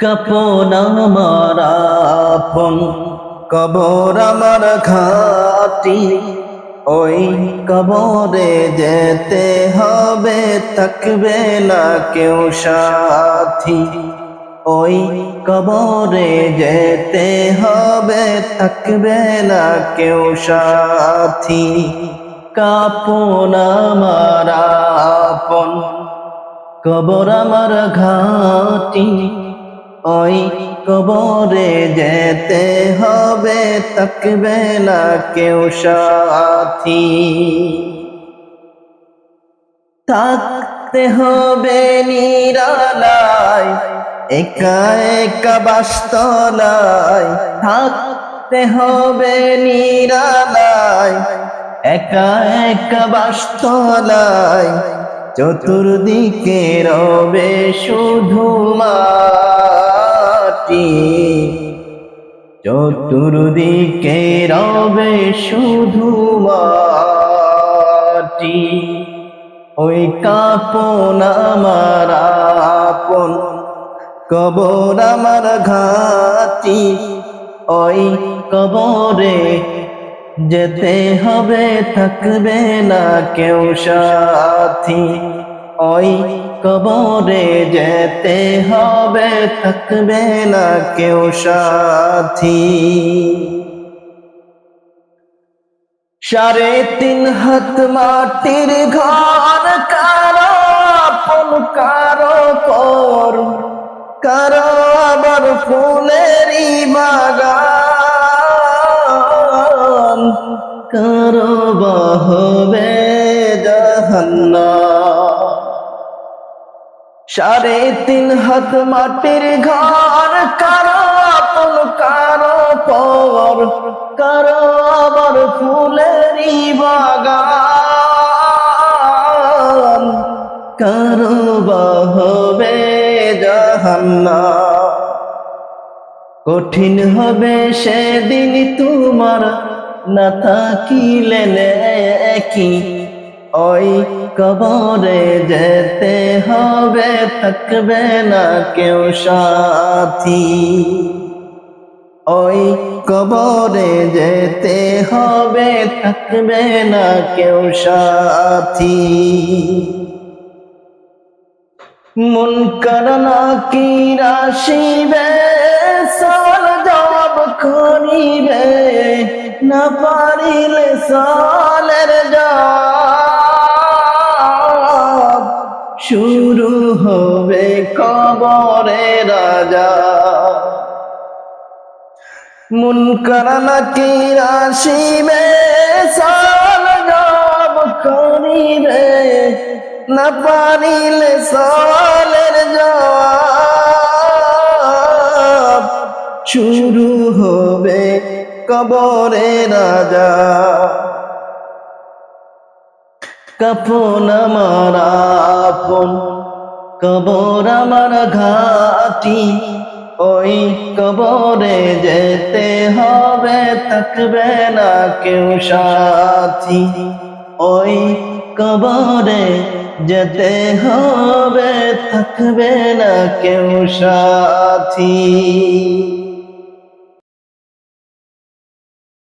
কাপন আপন। কবর আমার ঘাটি ওই কবরে যেতে হবে থাকবে না কেউ সাথী। ওই কবরে যেতে হবে থাকবে না কেউ সাথী। কাপন আমার আপন, কবর আমার ঘাটি ওই কবরে যেতে হবে থাকবে না কেউ সাথী। থাকতে হবে নিরালায়, একা একা বাস্তলায়। থাকতে হবে নিরালায়, একা একা বাস্তলায়। চতুর্দিকে রবে শুধু মাটি চতুর্দিকে রবে শুধু মাটি। ওই কাপন আমার আপন, কবর আমার ঘাটি। ওই কবরে যেতে হবে, থাকবে না কেউ সাথী। ওই কবরে যেতে হবে, থাকবে না কেউ সাথী। সাড়ে তিন হাত মাটির ঘর, কারও আপন, কারও কর, কারও আবার ফুলেরই বাগান, কারও বহবে জাহান্না সাড়ে তিন হাত মাটির ঘর, কারও আপন, কারও পর, কারও আবার ফুলেরই বাগান। কারও বাহবে জাহান্না কঠিন হবে সেদিন তোমার, না থাকিলেন কি ওই কবরে যেতে হবে, থাকবে না কেউ সাথী। ওই কবরে যেতে হবে, থাকবে না কেউ সাথী। মন করনা কি রাশিবে সাল জবাব করিবে, না পারিলে সালের শুরু হবে কবরে রাজা। মন করনা কি রাশিবে সাল জবাব করিবে, না পারিলে সালের জবাব শুরু হবে কবরে রাজা। কাপন আমার আপন, কবর আমার ঘাটি, ওই কবরে যেতে হবে, থাকবে না কেউ সাথী। ওই কবরে যেতে হবে, থাকবে না কেউ সাথী।